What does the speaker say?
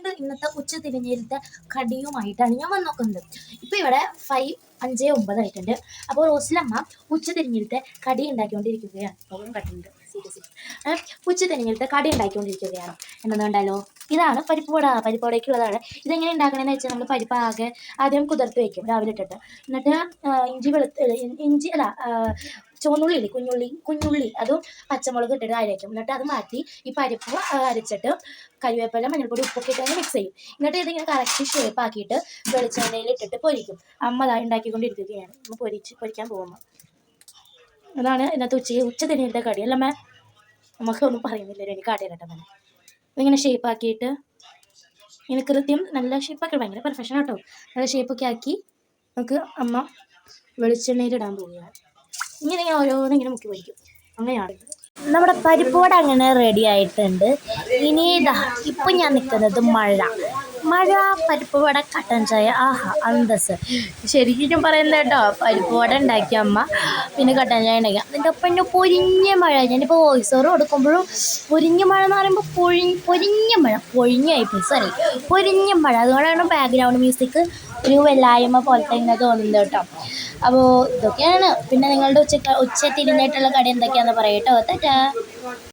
വീണ്ടും ഇന്നത്തെ ഉച്ച തിരിഞ്ഞിലത്തെ കടിയുമായിട്ടാണ് ഞാൻ വന്നോക്കുന്നത്. ഇപ്പൊ ഇവിടെ ഫൈവ് അഞ്ച് ഒമ്പതായിട്ടുണ്ട് അപ്പോൾ റോസിലമ്മ ഉച്ച തിരിഞ്ഞിലത്തെ കടി ഉണ്ടാക്കിക്കൊണ്ടിരിക്കുകയാണ്. സീരിയസ്ലി ഉച്ച തിരിഞ്ഞിലത്തെ കടി ഉണ്ടാക്കിക്കൊണ്ടിരിക്കുകയാണ്. എന്നതുകൊണ്ടല്ലോ കണ്ടാലോ? ഇതാണ് പരിപ്പ് വട. പരിപ്പ് വടയ്ക്കുള്ളതാണ്. ഇതെങ്ങനെ ഉണ്ടാക്കണമെന്ന് വെച്ചാൽ നമ്മൾ പരിപ്പ് ആകെ ആദ്യം കുതിർത്ത് വെക്കും രാവിലെ ഇട്ടിട്ട് എന്നിട്ട് ഇഞ്ചി വെളുത്ത് ഇഞ്ചി അല്ല ചുവന്നുള്ളി ഇല്ലേ? കുഞ്ഞുള്ളി കുഞ്ഞുള്ളി. അതും പച്ചമുളക് ഇട്ടിട്ട് അരയ്ക്കും. എന്നിട്ട് അത് മാറ്റി ഈ പരിപ്പ് അരച്ചിട്ട് കരിവേപ്പില മഞ്ഞൾപ്പൊടി ഉപ്പൊക്കെ ഇട്ട് മിക്സ് ചെയ്യും. എന്നിട്ട് ഇതിങ്ങനെ കറക്റ്റ് ഷേപ്പ് ആക്കിയിട്ട് വെളിച്ചെണ്ണയിൽ ഇട്ടിട്ട് പൊരിക്കും. അമ്മ അതാ ഉണ്ടാക്കിക്കൊണ്ടിരിക്കുകയാണ്. അമ്മ പൊരിച്ച് പൊരിക്കാൻ പോകുമ്പോൾ അതാണ് ഇന്നത്തെ ഉച്ച ഉച്ച തിരിഞ്ഞിട്ട് കടി. അല്ല മേ നമുക്ക് ഒന്നും പറയുന്നില്ല. എനിക്ക് കാട്ടി തരട്ടെ തന്നെ ഇതിങ്ങനെ ഷേപ്പ് ആക്കിയിട്ട് ഇങ്ങനെ കൃത്യം നല്ല ഷേപ്പാക്കി ഭയങ്കര പെർഫെക്ഷൻ കേട്ടോ നല്ല ഷേപ്പൊക്കെ ആക്കി നമുക്ക് അമ്മ വെളിച്ചെണ്ണയിൽ ഇടാൻ പോവുകയാണ്. ഇങ്ങനെ ഇങ്ങനെ ഓരോന്നും ഇങ്ങനെ മുക്കി പൊടിക്കും അങ്ങനെയാണ്. നമ്മുടെ പരിപ്പോട് അങ്ങനെ റെഡി ആയിട്ടുണ്ട്. ഇനി ഇതാ ഇപ്പം ഞാൻ നിൽക്കുന്നത് മഴ. മഴ പരിപ്പുവട കട്ടൻ ചായ ആഹാ അന്തസ് ശരിക്കും പറയുന്നത് കേട്ടോ പരിപ്പ് വട ഉണ്ടാക്കിയ അമ്മ പിന്നെ കട്ടൻ ചായ ഉണ്ടാക്കി. അതിന്റെ ഒപ്പം എന്റെ പൊരിഞ്ഞ മഴ. ഞാനിപ്പോൾ വോയിസ് ഓവർ കൊടുക്കുമ്പോഴും പൊരിഞ്ഞ മഴ എന്ന് പറയുമ്പോൾ പൊഴി പൊരിഞ്ഞ മഴ. പൊഴിഞ്ഞായിപ്പോയി സോറി പൊരിഞ്ഞ മഴ. അതുകൊണ്ടാണ് ബാക്ക്ഗ്രൗണ്ട് മ്യൂസിക് ഒരു വെല്ലായ്മ പോലത്തെ ഇങ്ങനെ തോന്നുന്നത് കേട്ടോ. അപ്പോൾ ഇതൊക്കെയാണ്. പിന്നെ നിങ്ങളുടെ ഉച്ച ഉച്ച തിരിഞ്ഞിട്ടുള്ള കടി എന്തൊക്കെയാണെന്ന് പറയട്ടോ. തെറ്റാ